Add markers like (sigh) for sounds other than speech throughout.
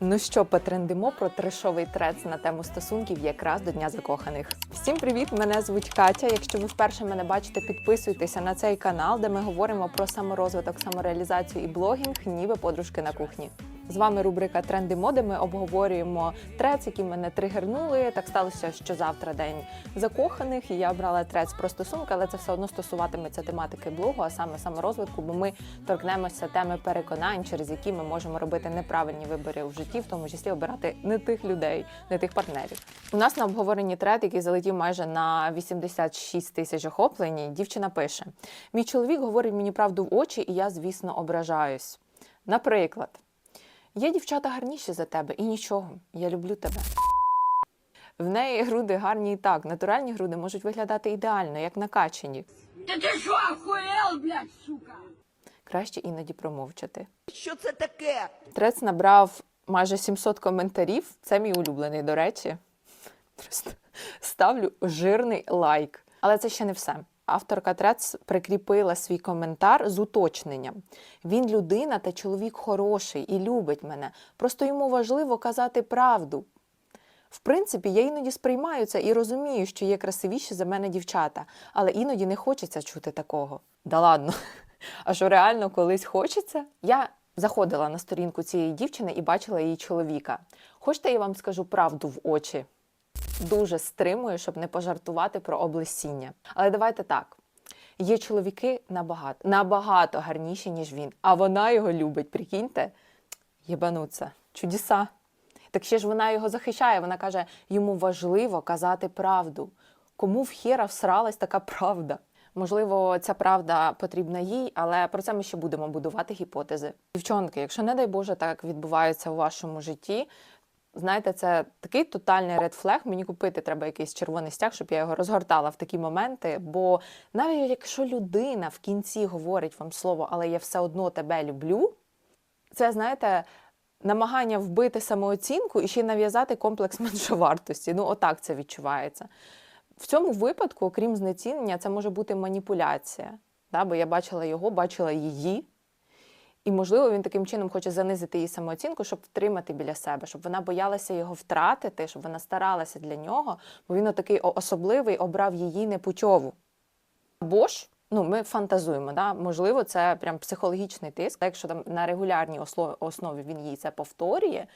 Ну що, потрендимо про трешовий трец на тему стосунків якраз до Дня закоханих. Всім привіт! Мене звуть Катя. Якщо ви вперше мене бачите, підписуйтеся на цей канал, де ми говоримо про саморозвиток, самореалізацію і блогінг, ніби подружки на кухні. З вами рубрика Тренди моди. Ми обговорюємо трец, які мене тригернули. Так сталося, що завтра день закоханих, і я обрала трец про стосунки, але це все одно стосуватиметься тематики блогу, а саме саморозвитку, бо ми торкнемося теми переконань, через які ми можемо робити неправильні вибори в житті, в тому числі обирати не тих людей, не тих партнерів. У нас на обговоренні трет, який залетів майже на 86 тисяч охоплень, дівчина пише: мій чоловік говорить мені правду в очі, і я, звісно, ображаюсь. Наприклад. Є дівчата гарніші за тебе, і нічого. Я люблю тебе. В неї груди гарні і так. Натуральні груди можуть виглядати ідеально, як накачані. Да ты что, охуел, блядь, сука? Краще іноді промовчати. Що це таке? Трец набрав майже 700 коментарів. Це мій улюблений, до речі. Просто ставлю жирний лайк. Але це ще не все. Авторка Трец прикріпила свій коментар з уточненням. Він людина та чоловік хороший і любить мене. Просто йому важливо казати правду. В принципі, я іноді сприймаю це і розумію, що є красивіші за мене дівчата, але іноді не хочеться чути такого. Да ладно. А що реально колись хочеться? Я заходила на сторінку цієї дівчини і бачила її чоловіка. Хочете, я вам скажу правду в очі? Дуже стримую, щоб не пожартувати про облесіння. Але давайте так. Є чоловіки набагато, набагато гарніші, ніж він, а вона його любить. Прикиньте, єбануться. Чудеса. Так ще ж вона його захищає. Вона каже, йому важливо казати правду. Кому в хера всралась така правда? Можливо, ця правда потрібна їй, але про це ми ще будемо будувати гіпотези. Дівчонки, якщо не дай Боже так відбувається у вашому житті, знаєте, це такий тотальний редфлег. Мені купити треба якийсь червоний стяг, щоб я його розгортала в такі моменти. Бо навіть якщо людина в кінці говорить вам слово, але я все одно тебе люблю, це знаєте. Намагання вбити самооцінку і ще й нав'язати комплекс (laughs) меншовартості. Ну, отак це відчувається. В цьому випадку, окрім знецінення, це може бути маніпуляція. Да? Бо я бачила його, бачила її. І, можливо, він таким чином хоче занизити її самооцінку, щоб втримати біля себе, щоб вона боялася його втратити, щоб вона старалася для нього, бо він отакий особливий обрав її непутьову. Або ж, ну, ми фантазуємо, да? можливо, це прям психологічний тиск. Якщо там на регулярній основі він їй це повторює,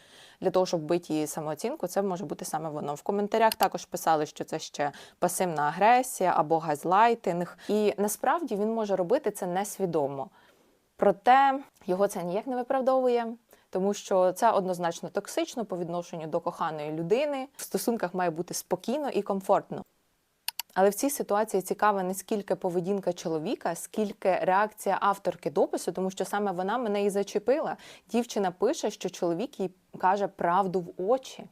для того, щоб бити її самооцінку, це може бути саме воно. В коментарях також писали, що це ще пасивна агресія або газлайтинг. І насправді він може робити це несвідомо. Проте його це ніяк не виправдовує, тому що це однозначно токсично по відношенню до коханої людини. В стосунках має бути спокійно і комфортно. Але в цій ситуації цікава не скільки поведінка чоловіка, скільки реакція авторки допису, тому що саме вона мене і зачепила. Дівчина пише, що чоловік їй каже правду в очі.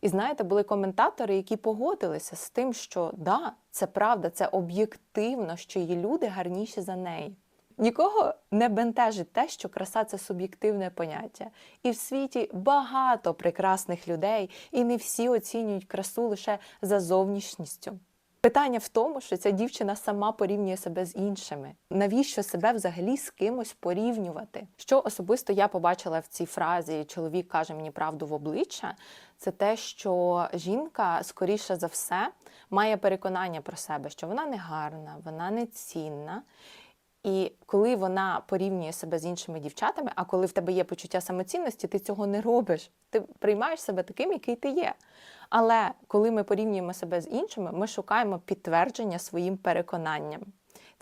І знаєте, були коментатори, які погодилися з тим, що да, це правда, це об'єктивно, що її люди гарніші за неї. Нікого не бентежить те, що краса це суб'єктивне поняття. І в світі багато прекрасних людей, і не всі оцінюють красу лише за зовнішністю. Питання в тому, що ця дівчина сама порівнює себе з іншими. Навіщо себе взагалі з кимось порівнювати? Що особисто я побачила в цій фразі Чоловік каже мені правду в обличчя, це те, що жінка, скоріше за все, має переконання про себе, що вона не гарна, вона не цінна. І коли вона порівнює себе з іншими дівчатами, а коли в тебе є почуття самоцінності, ти цього не робиш. Ти приймаєш себе таким, який ти є. Але коли ми порівнюємо себе з іншими, ми шукаємо підтвердження своїм переконанням.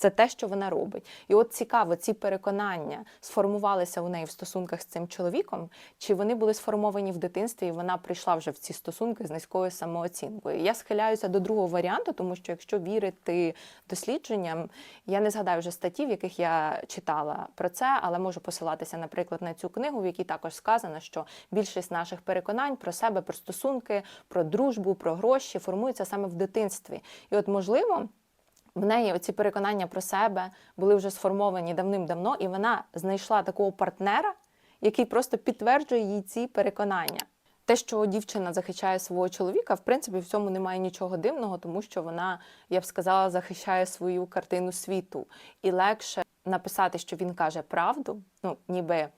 Це те, що вона робить. І от цікаво, ці переконання сформувалися у неї в стосунках з цим чоловіком, чи вони були сформовані в дитинстві, і вона прийшла вже в ці стосунки з низькою самооцінкою. Я схиляюся до другого варіанту, тому що якщо вірити дослідженням, я не згадаю вже статті, в яких я читала про це, але можу посилатися, наприклад, на цю книгу, в якій також сказано, що більшість наших переконань про себе, про стосунки, про дружбу, про гроші формуються саме в дитинстві. І от можливо. В неї оці переконання про себе були вже сформовані давним-давно, і вона знайшла такого партнера, який просто підтверджує їй ці переконання. Те, що дівчина захищає свого чоловіка, в принципі, в цьому немає нічого дивного, тому що вона, я б сказала, захищає свою картину світу. І легше написати, що він каже правду, ну ніби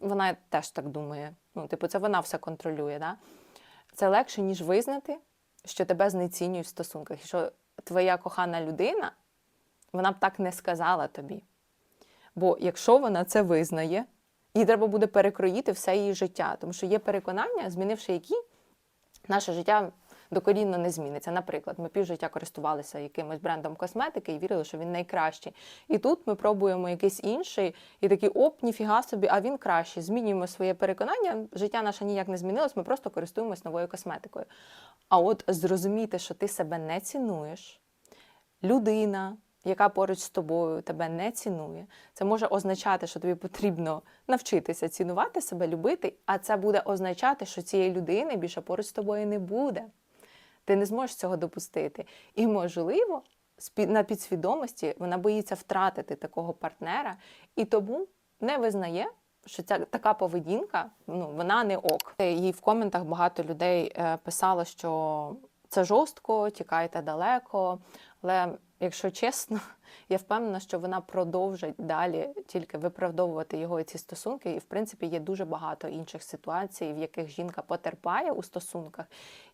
вона теж так думає. Ну, типу, це вона все контролює. Да? Це легше, ніж визнати, що тебе знецінюють в стосунках, що твоя кохана людина, вона б так не сказала тобі. Бо якщо вона це визнає, їй треба буде перекроїти все її життя, тому що є переконання, змінивши які, наше життя докорінно не зміниться. Наприклад, ми півжиття користувалися якимось брендом косметики і вірили, що він найкращий. І тут ми пробуємо якийсь інший, і такі оп, ніфіга собі, а він кращий. Змінюємо своє переконання. Життя наше ніяк не змінилось, ми просто користуємось новою косметикою. А от зрозуміти, що ти себе не цінуєш, людина, яка поруч з тобою тебе не цінує, це може означати, що тобі потрібно навчитися цінувати себе, любити, а це буде означати, що цієї людини більше поруч з тобою не буде. Ти не зможеш цього допустити. І, можливо, на підсвідомості вона боїться втратити такого партнера і тому не визнає, що ця така поведінка ну, вона не ок. І в коментах багато людей е, писало, що це жорстко, тікайте далеко. Але якщо чесно, (laughs) я впевнена, що вона продовжить далі тільки виправдовувати його і ці стосунки. І в принципі є дуже багато інших ситуацій, в яких жінка потерпає у стосунках,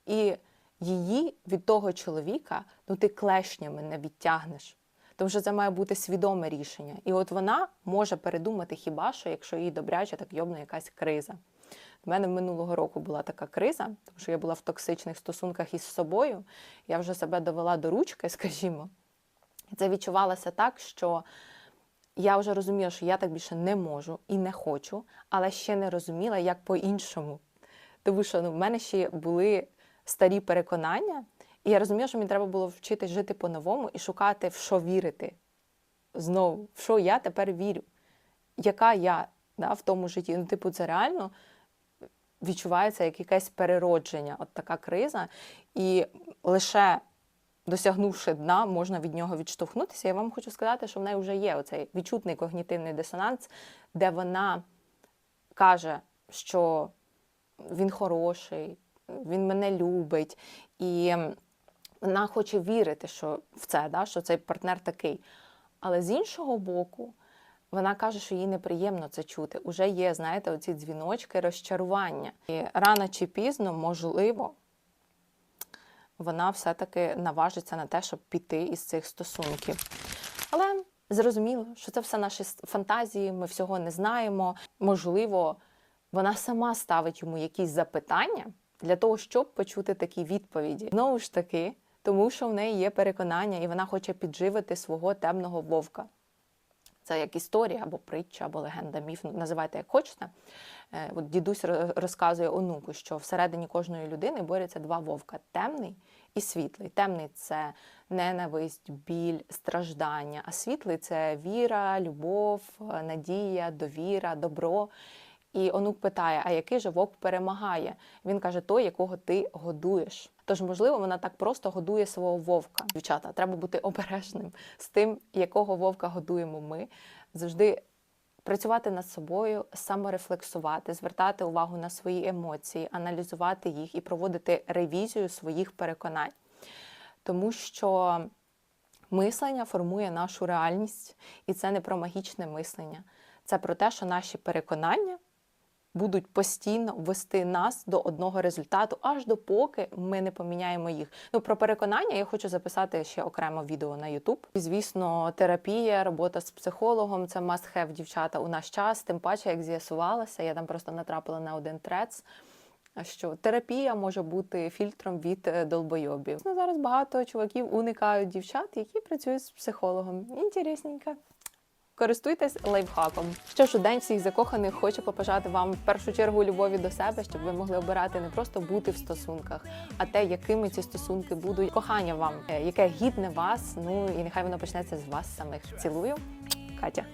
і її від того чоловіка ну ти клешнями не відтягнеш. Тому що це має бути свідоме рішення. І от вона може передумати хіба що, якщо їй добряче так йобне якась криза. У мене минулого року була така криза, тому що я була в токсичних стосунках із собою. Я вже себе довела до ручки, (laughs) скажімо. І це відчувалося так, що я вже розуміла, що я так більше не можу і не хочу, але ще не розуміла, як по-іншому. Тому що ну, в мене ще були старі переконання, і я розуміла, що мені треба було вчитись жити по-новому і шукати, в що вірити. Знову, в що я тепер вірю, яка я да, в тому житті. Ну, типу, це реально відчувається як якесь переродження, от така криза. І лише досягнувши дна, можна від нього відштовхнутися. Я вам хочу сказати, що в неї вже є оцей відчутний когнітивний дисонанс, де вона каже, що він хороший, він мене любить, і вона хоче вірити, що в це, да, що цей партнер такий. Але з іншого боку, вона каже, що їй неприємно це чути. Уже є, знаєте, оці дзвіночки розчарування. І рано чи пізно, можливо, вона все-таки наважиться на те, щоб піти із цих стосунків. Але зрозуміло, що це все наші фантазії, ми всього не знаємо. Можливо, вона сама ставить йому якісь запитання для того, щоб почути такі відповіді. Знову ж таки, тому що в неї є переконання, і вона хоче підживити свого темного вовка. Це як історія або притча, або легенда, міф, ну, називайте як хочете. Е, От дідусь розказує онуку, що всередині кожної людини борються два вовка темний і світлий. Темний це ненависть, біль, страждання, а світлий це віра, любов, е, надія, довіра, добро. І онук питає: а який же вовк перемагає? Він каже: той, якого ти годуєш. Тож, можливо, вона так просто годує свого вовка. Дівчата, треба бути обережним з тим, якого вовка годуємо ми. Завжди працювати над собою, саморефлексувати, звертати увагу на свої емоції, аналізувати їх і проводити ревізію своїх переконань. Тому що мислення формує нашу реальність, і це не про магічне мислення. Це про те, що наші переконання будуть постійно вести нас до одного результату, аж допоки ми не поміняємо їх. Ну про переконання я хочу записати ще окремо відео на YouTube. І, звісно, терапія, робота з психологом це must have, дівчата у наш час. Тим паче, як з'ясувалося, я там просто натрапила на один трец. Що терапія може бути фільтром від е, долбойобів. Ну, зараз багато чуваків уникають дівчат, які працюють з психологом. Інтересненько. Користуйтесь лайфхаком. Що ж, у день всіх закоханих хочу побажати вам в першу чергу любові до себе, щоб ви могли обирати не просто бути в стосунках, а те, якими ці стосунки будуть. Кохання вам, е, яке гідне вас. Ну і нехай воно почнеться з вас самих. Цілую, Катя.